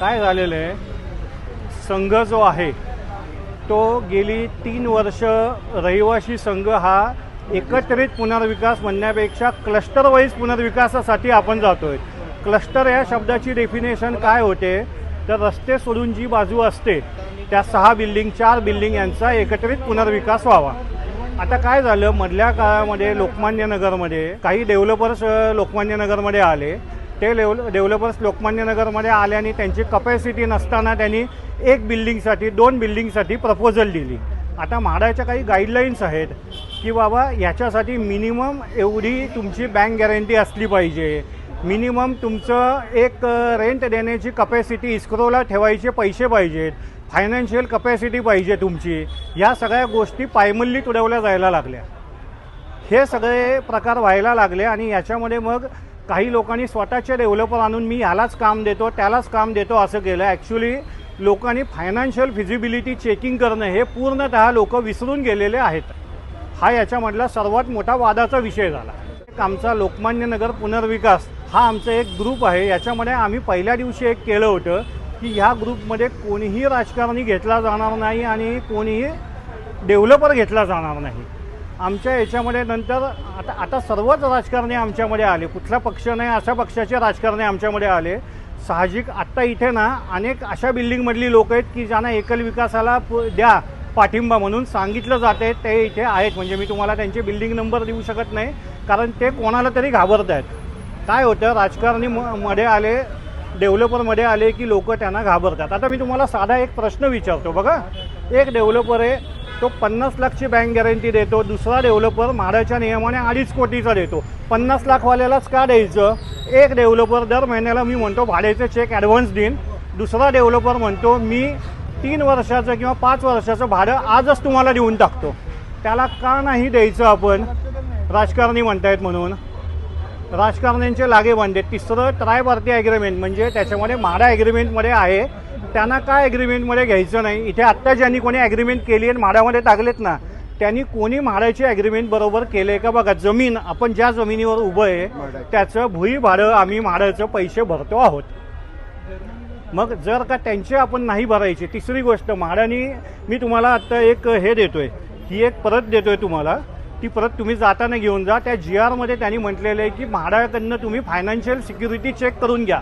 काय झालेलं आहे? संघ जो आहे तो गेली तीन वर्ष रहिवासी संघ हा एकत्रित पुनर्विकास म्हणण्यापेक्षा क्लस्टर वाईज पुनर्विकासासाठी आपण जातोय. क्लस्टर या शब्दाची डेफिनेशन काय होते? तर रस्ते सोडून जी बाजू असते त्या सहा बिल्डिंग चार बिल्डिंग यांचा एकत्रित पुनर्विकास व्हावा. आता काय झालं? मधल्या काळामध्ये लोकमान्य नगरमध्ये काही डेव्हलपर्स लोकमान्य नगरमध्ये आले. ते लेवल डेव्हलपर्स लोकमान्य नगरमध्ये आल्याने त्यांची कपॅसिटी नसताना त्यांनी एक बिल्डिंगसाठी दोन बिल्डिंगसाठी प्रपोजल दिली. आता म्हाडाच्या काही गाईडलाईन्स आहेत की बाबा याच्यासाठी मिनिमम एवढी तुमची बँक गॅरंटी असली पाहिजे. मिनिमम तुमचं एक रेंट देण्याची कपॅसिटी इस्क्रोला ठेवायचे पैसे पाहिजेत. फायनान्शियल कपॅसिटी पाहिजे तुमची. या सगळ्या गोष्टी पायमल्ली तुडवल्या जायला लागल्या. हे सगळे प्रकार व्हायला लागले आणि याच्यामध्ये मग काही लोकांनी स्वतःचे डेव्हलपर आणून मी ह्यालाच काम देतो त्यालाच काम देतो असं केलं ॲक्च्युली लोकांनी फायनान्शियल फिजिबिलिटी चेकिंग करणं हे पूर्णतः लोक विसरून गेलेले आहेत. हा याच्यामधला सर्वात मोठा वादाचा विषय झाला. एक आमचा लोकमान्य नगर पुनर्विकास हा आमचा एक ग्रुप आहे. याच्यामध्ये आम्ही पहिल्या दिवशी एक केलं होतं की ह्या ग्रुपमध्ये कोणीही राजकारणी घेतला जाणार नाही आणि कोणीही डेव्हलपर घेतला जाणार नाही. आमच्या याच्यामध्ये नंतर आता आता सर्वच राजकारणी आमच्यामध्ये आले. कुठला पक्ष नाही अशा पक्षाचे राजकारणी आमच्यामध्ये आले. साहजिक आत्ता इथे ना अनेक अशा बिल्डिंगमधली लोक आहेत की ज्यांना एकल विकासाला प- द्या पाठिंबा म्हणून सांगितलं जाते ते इथे आहेत. म्हणजे मी तुम्हाला त्यांचे बिल्डिंग नंबर देऊ शकत नाही कारण ते कोणाला तरी घाबरत आहेत. काय होतं राजकारणी म- मध्ये आले डेव्हलपरमध्ये आले की लोक त्यांना घाबरतात. आता मी तुम्हाला साधा एक प्रश्न विचारतो बघा. एक डेव्हलपर आहे तो पन्नास लाखची बँक गॅरंटी देतो दुसरा डेव्हलपर म्हाडाच्या नियमाने अडीच कोटीचा देतो. पन्नास लाखवाल्यालाच का द्यायचं? एक डेव्हलपर दर महिन्याला मी म्हणतो भाड्याचे चेक ॲडव्हान्स देईन. दुसरा डेव्हलपर म्हणतो मी तीन वर्षाचं किंवा पाच वर्षाचं भाडं आजच तुम्हाला देऊन टाकतो. त्याला का नाही द्यायचं आपण? राजकारणी म्हणतायत म्हणून. राजकारण्यांचे लागे बांधे तिसरं ट्राय पार्टी ॲग्रीमेंट म्हणजे त्याच्यामध्ये म्हाडा ॲग्रीमेंटमध्ये आहे. त्यांना काय ॲग्रीमेंटमध्ये घ्यायचं नाही? इथे आत्ता ज्यांनी कोणी ॲग्रीमेंट केली आणि म्हाडामध्ये टाकलेत ना त्यांनी कोणी म्हाडाची ॲग्रीमेंट बरोबर केलं आहे का बघा जमीन आपण ज्या जमिनीवर उभं आहे त्याचं भुई भाडं आम्ही म्हाडाचं पैसे भरतो आहोत. मग जर का त्यांचे आपण नाही भरायचे तिसरी गोष्ट म्हाडानी मी तुम्हाला आत्ता एक हे देतोय ही एक परत देतोय तुम्हाला. ती परत तुम्ही जाताना घेऊन जा. त्या जी आरमध्ये त्यांनी म्हटलेलं आहे की म्हाडाकडनं तुम्ही फायनान्शियल सिक्युरिटी चेक करून घ्या.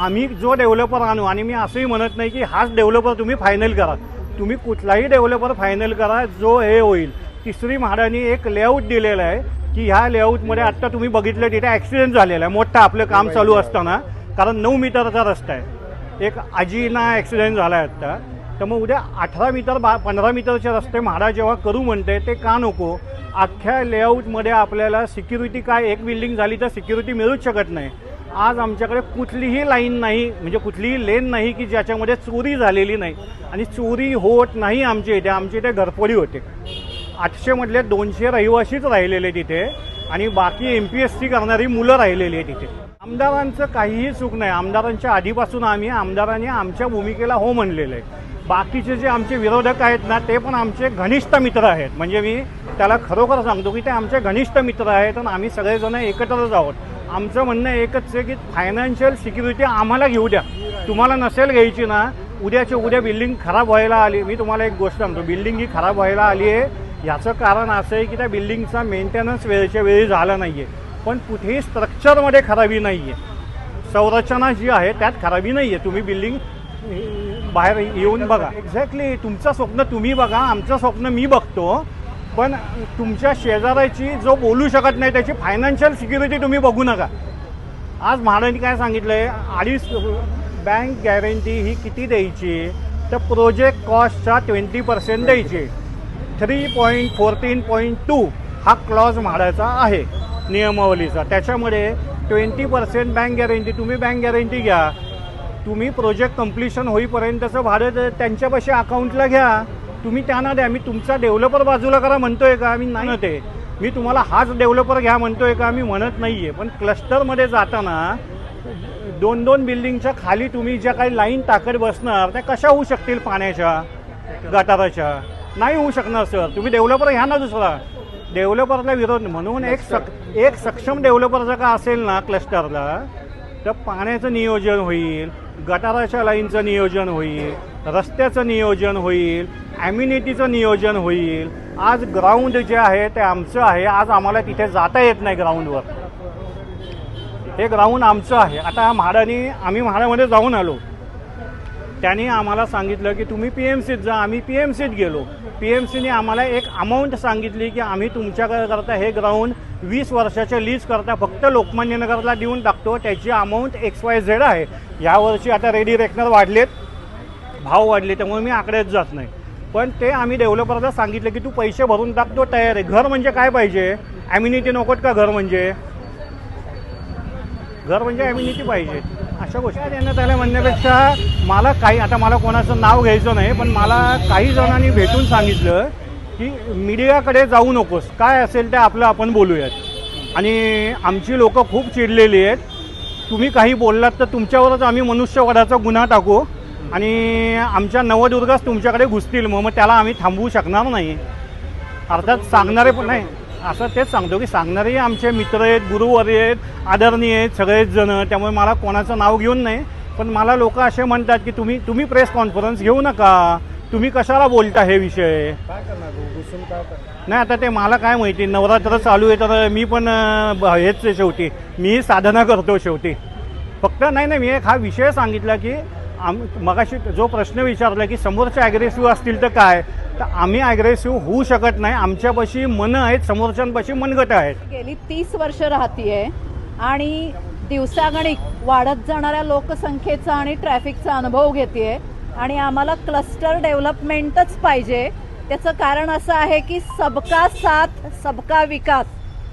आम्ही जो डेव्हलपर आणू आणि मी असंही म्हणत नाही की हाच डेव्हलपर तुम्ही फायनल करा. तुम्ही कुठलाही डेव्हलपर फायनल करा जो हे होईल. तिसरी म्हाडानी एक लेआउट दिलेला आहे की ह्या लेआउटमध्ये आत्ता तुम्ही बघितलं तिथे ॲक्सिडेंट झालेला आहे. मोठा आपलं काम चालू असताना. कारण नऊ मीटरचा रस्ता आहे. एक आजीना ॲक्सिडेंट झाला आहे आत्ता. तर मग उद्या अठरा मीटर बा पंधरा मीटरचे रस्ते म्हाडा जेव्हा करू म्हणते ते का नको? अख्ख्या लेआउटमध्ये आपल्याला सिक्युरिटी काय एक बिल्डिंग झाली तर सिक्युरिटी मिळूच शकत नाही. आज आमच्याकडे कुठलीही लाईन नाही म्हणजे कुठलीही लेन नाही की ज्याच्यामध्ये चोरी झालेली नाही. आणि चोरी होत नाही आमच्या इथे आमच्या इथे घरफोडी होते. आठशेमधले दोनशे रहिवाशीच राहिलेले तिथे आणि बाकी एम पी एस सी करणारी मुलं राहिलेली आहे तिथे. आमदारांचं काहीही चूक नाही. आमदारांच्या आधीपासून आम्ही आमदारांनी आमच्या भूमिकेला हो म्हणलेलं आहे. बाकीचे जे आमचे विरोधक आहेत ना ते पण आमचे घनिष्ठ मित्र आहेत. म्हणजे मी त्याला खरोखर सांगतो की ते आमचे घनिष्ठ मित्र आहेत आणि आम्ही सगळेजण एकत्रच आहोत. आमचं म्हणणं एकच आहे की फायनान्शियल सिक्युरिटी आम्हाला घेऊ द्या. तुम्हाला नसेल घ्यायची ना उद्याच्या उद्या बिल्डिंग खराब व्हायला आली. मी तुम्हाला एक गोष्ट सांगतो बिल्डिंग ही खराब व्हायला आली आहे. याचं कारण असं आहे की त्या बिल्डिंगचा मेंटेनन्स वेळेच्या वेळी झाला नाही आहे पण कुठेही स्ट्रक्चरमध्ये खराबी नाही आहे संरचना जी आहे त्यात खराबी नाही आहे तुम्ही बिल्डिंग बाहेर येऊन बघा. एक्झॅक्टली तुमचं स्वप्न तुम्ही बघा आमचं स्वप्न मी बघतो. पण तुमच्या शेजाऱ्याची जो बोलू शकत नाही त्याची फायनान्शियल सिक्युरिटी तुम्ही बघू नका. आज महाराजांनी काय सांगितलं आहे अडीच बँक गॅरंटी ही किती द्यायची? तर प्रोजेक्ट कॉस्टचा ट्वेंटी पर्सेंट द्यायची. Three point fourteen point two हा क्लॉज म्हाडाचा आहे. नियमावलीचा. त्याच्यामुळे ट्वेंटी पर्सेंट बँक गॅरंटी तुम्ही बँक गॅरंटी घ्या. तुम्ही प्रोजेक्ट कम्प्लिशन होईपर्यंतचं भाडं त्यांच्यापाशी अकाउंटला घ्या. तुम्ही त्यांना द्या. मी तुमचा डेव्हलपर बाजूला करा म्हणतोय का? मी नाही ते मी तुम्हाला हाच डेव्हलपर घ्या म्हणतोय का? मी म्हणत नाही आहे पण क्लस्टरमध्ये जाताना दोन दोन बिल्डिंगच्या खाली तुम्ही ज्या काही लाईन टाकत बसणार त्या कशा होऊ शकतील पाण्याच्या गटाराच्या? नाही होऊ शकणार सर तुम्ही डेव्हलपर घ्या ना दुसरा. डेव्हलपरला विरोध म्हणून एक सक एक सक्षम डेव्हलपर जर का असेल ना क्लस्टरला तर पाण्याचं नियोजन होईल गटाराच्या लाईनचं नियोजन होईल रस्त्याचं नियोजन होईल ॲम्युनिटीचं नियोजन होईल. आज ग्राउंड जे आहे ते आमचं आहे. आज आम्हाला तिथे जाता येत नाही ग्राउंडवर हे ग्राउंड आमचं आहे. आता म्हाडाने आम्ही म्हाडामध्ये जाऊन आलो. त्यांनी आम्हाला सांगितलं की तुम्ही पी एम सीत जा. आम्ही पी एम सीत गेलो. पी एम सीने आम्हाला एक अमाऊंट सांगितली की आम्ही तुमच्याकडे करता हे ग्राउंड वीस वर्षाच्या लीज करता फक्त लोकमान्य नगरला देऊन टाकतो. त्याची अमाऊंट एक्स वाय झेड आहे. यावर्षी आता रेडी रेकनर वाढलेत. भाव वाढले त्यामुळे मी आकड्यात जात नाही. पण ते आम्ही डेव्हलपरला सांगितलं की तू पैसे भरून टाकतो तयार आहे. घर म्हणजे काय पाहिजे? ॲम्युनिटी नकोत का घर म्हणजे? घर म्हणजे ॲम्युनिटी पाहिजे. अशा गोष्टी देण्यात आल्या म्हणण्यापेक्षा मला काही आता मला कोणाचं नाव घ्यायचं नाही पण मला काही जणांनी भेटून सांगितलं की मीडियाकडे जाऊ नकोस. काय असेल ते आपलं आपण बोलूयात. आणि आमची लोकं खूप चिडलेली आहेत. तुम्ही काही बोललात तर तुमच्यावरच आम्ही मनुष्यवधाचा गुन्हा टाकू. आणि आमच्या नवदुर्गाच तुमच्याकडे घुसतील. मग मग त्याला आम्ही थांबवू शकणार नाही. अर्थात सांगणारे पण नाही. असं तेच सांगतो की सांगणारेही आमचे मित्र आहेत गुरुवर्य आहेत आदरणीय आहेत सगळेच जण. त्यामुळे मला कोणाचं नाव घेऊन नाही. पण मला लोक असे म्हणतात की तुम्ही तुम्ही प्रेस कॉन्फरन्स घेऊ नका. तुम्ही कशाला बोलता हे विषय? काय करणार भाऊ? घुसून काय करणार? नाही आता ते मला काय माहिती. नवरात्र चालू आहे तर मी पण अं, ब- हेच आहे शेवटी. मी साधना करतो शेवटी. फक्त नाही नाही मी एक हा विषय सांगितला की आम मगाशी जो प्रश्न विचारला की समोरचे ॲग्रेसिव्ह असतील तर काय? तर आम्ही ॲग्रेसिव्ह होऊ शकत नाही. आमच्यापाशी मनं आहेत समोरच्यांपाशी मनगट आहेत. गेली तीस वर्ष राहतीये आणि दिवसागणिक वाढत जाणाऱ्या लोकसंख्येचा आणि ट्रॅफिकचा अनुभव घेते आणि आम्हाला क्लस्टर डेव्हलपमेंटच पाहिजे. त्याचं कारण असं आहे की सबका साथ सबका विकास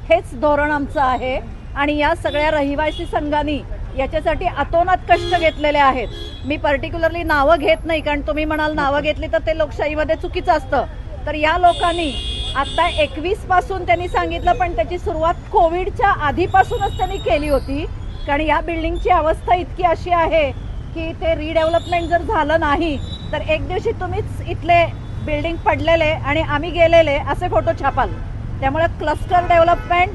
हेच धोरण आमचं आहे. आणि या सगळ्या रहिवासी संघांनी याच्यासाठी अतोनात कष्ट घेतलेले आहेत. मी पर्टिक्युलरली नावं घेत नाही कारण तुम्ही म्हणाल नावं घेतली तर ते लोकशाहीमध्ये चुकीचं असतं. तर या लोकांनी आता एकवीसपासून त्यांनी सांगितलं पण त्याची सुरुवात कोविडच्या आधीपासूनच त्यांनी केली होती. कारण या बिल्डिंगची अवस्था इतकी अशी आहे की ते रिडेव्हलपमेंट जर झालं नाही तर एक दिवशी तुम्हीच इथले बिल्डिंग पडलेले आणि आम्ही गेलेले असे फोटो छापाल. त्यामुळे क्लस्टर डेव्हलपमेंट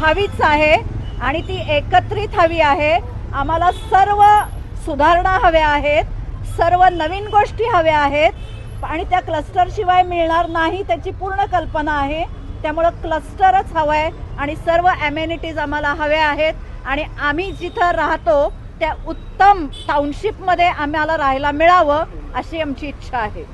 हवीच आहे आणि ती एकत्रित हवी आहे. आम्हाला सर्व सुधारणा हव्या आहेत सर्व नवीन गोष्टी हव्या आहेत आणि त्या क्लस्टरशिवाय मिळणार नाही त्याची पूर्ण कल्पना आहे. त्यामुळं क्लस्टरच हवं आहे आणि सर्व ॲम्युनिटीज आम्हाला हव्या आहेत आणि आम्ही जिथं राहतो त्या उत्तम टाउनशिपमध्ये आम्हाला राहायला मिळावं अशी आमची इच्छा आहे.